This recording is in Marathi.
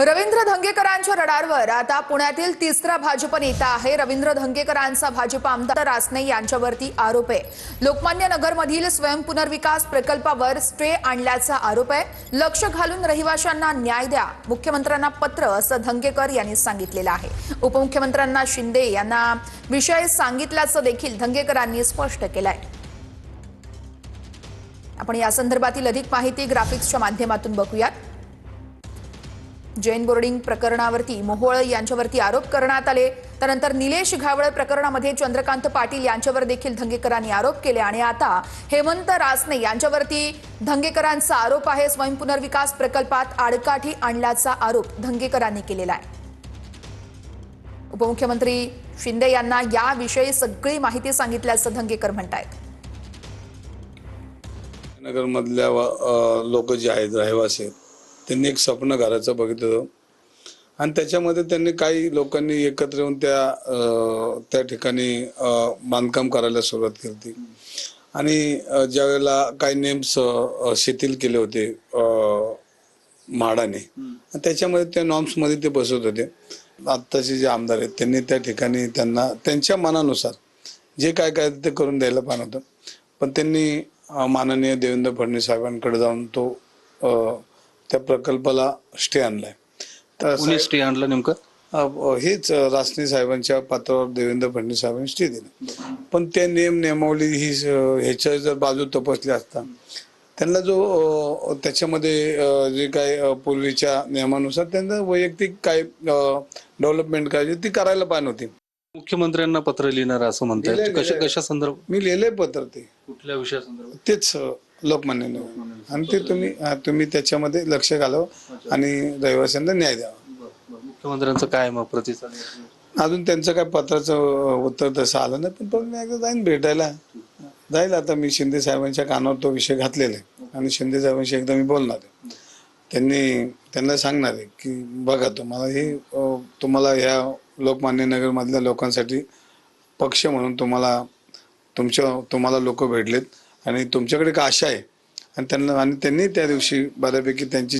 रवींद्र धंगेकरांच्या रडारवर. आता पुण्यातील तिसरा भाजप नेता आहे. रवींद्र धंगेकरांचा भाजप आमदार रासने यांच्यावरती आरोप आहे. लोकमान्य नगरमधील स्वयंपुनर्विकास प्रकल्पावर स्टे आणल्याचा आरोप आहे. लक्ष घालून रहिवाशांना न्याय द्या. मुख्यमंत्र्यांना पत्र असं धंगेकर यांनी सांगितलेलं आहे. उपमुख्यमंत्र्यांना शिंदे यांना विषय सांगितल्याचं देखील धंगेकरांनी स्पष्ट केलंय. आपण या संदर्भातील अधिक माहिती ग्राफिक्सच्या माध्यमातून बघूयात. जैन बोर्डिंग प्रकरणावरती मोहोळ यांच्यावरती आरोप करण्यात आले. त्यानंतर निलेश घावळ प्रकरणामध्ये चंद्रकांत पाटील यांच्यावर देखील धंगेकरांनी आरोप केले आणि आता हेमंत रासने यांच्यावरती धंगेकरांचा आरोप आहे. स्वयंपुनर्विकास प्रकल्पात आडकाठी आणल्याचा आरोप धंगेकरांनी केलेला आहे. उपमुख्यमंत्री शिंदे यांना याविषयी सगळी माहिती सांगितल्याचं धंगेकर म्हणतायत. नगरमधल्या लोक जे आहेत रहिवासी आहेत त्यांनी एक स्वप्न घराचं बघितलं. होतं. आणि त्याच्यामध्ये त्यांनी काही लोकांनी एकत्र येऊन त्या त्या ठिकाणी बांधकाम करायला सुरुवात केली. होती आणि अं, ज्यावेळेला काही नेम्स शिथिल केले होते म्हाडाने त्याच्यामध्ये त्या नॉर्म्समध्ये ते बसवत होते. आत्ताचे जे आमदार आहेत त्यांनी त्या ठिकाणी त्यांना त्यांच्या मनानुसार जे काय काय ते करून द्यायला पाहिजे होतं. पण त्यांनी माननीय देवेंद्र फडणवीस साहेबांकडे जाऊन तो त्या प्रकल्पाला स्टे आणलाय. तर कोणी स्टे आणलं नेमकं? अं, हेच अं, रासने साहेबांच्या पात्रावर देवेंद्र फडणवीस साहेबांनी स्टे दिला. पण ते नियम नियमावली ही ह्याच्या जर बाजू तपासली असता त्यांना जो अं, त्याच्यामध्ये अं, जे काय अं, पूर्वीच्या नियमानुसार त्यांना वैयक्तिक काय डेव्हलपमेंट करायची ती करायला पाहिजे होती. मुख्यमंत्र्यांना पत्र लिहिणार असं लिहिलंय, कशा. कशा संदर्भ मी लिहिले पत्र ते. कुठल्या विषयासंदर्भात? तेच अं, लोकमान्य. आणि ते तुम्ही तुम्ही त्याच्यामध्ये लक्ष घालावं आणि रहिवाशांना न्याय द्यावा. मुख्यमंत्र्यांचं काय मग प्रतिसाद अजून त्यांचं काय पत्राचं उत्तर तसं आलं नाही पण पण मी एकदा जाईन भेटायला. जाईल आता मी शिंदे साहेबांच्या कानावर तो विषय घातलेला आहे. आणि शिंदे साहेबांशी एकदा मी बोलणार आहे. त्यांनी त्यांना सांगणार आहे की बघा तुम्हाला हे तुम्हाला ह्या लोकमान्य नगरमधल्या लोकांसाठी पक्ष म्हणून तुम्हाला तुमच्या तुम्हाला लोक भेटलेत आणि तुमच्याकडे एक आशा आहे आणि त्यांना आणि त्यांनी त्या दिवशी बऱ्यापैकी त्यांची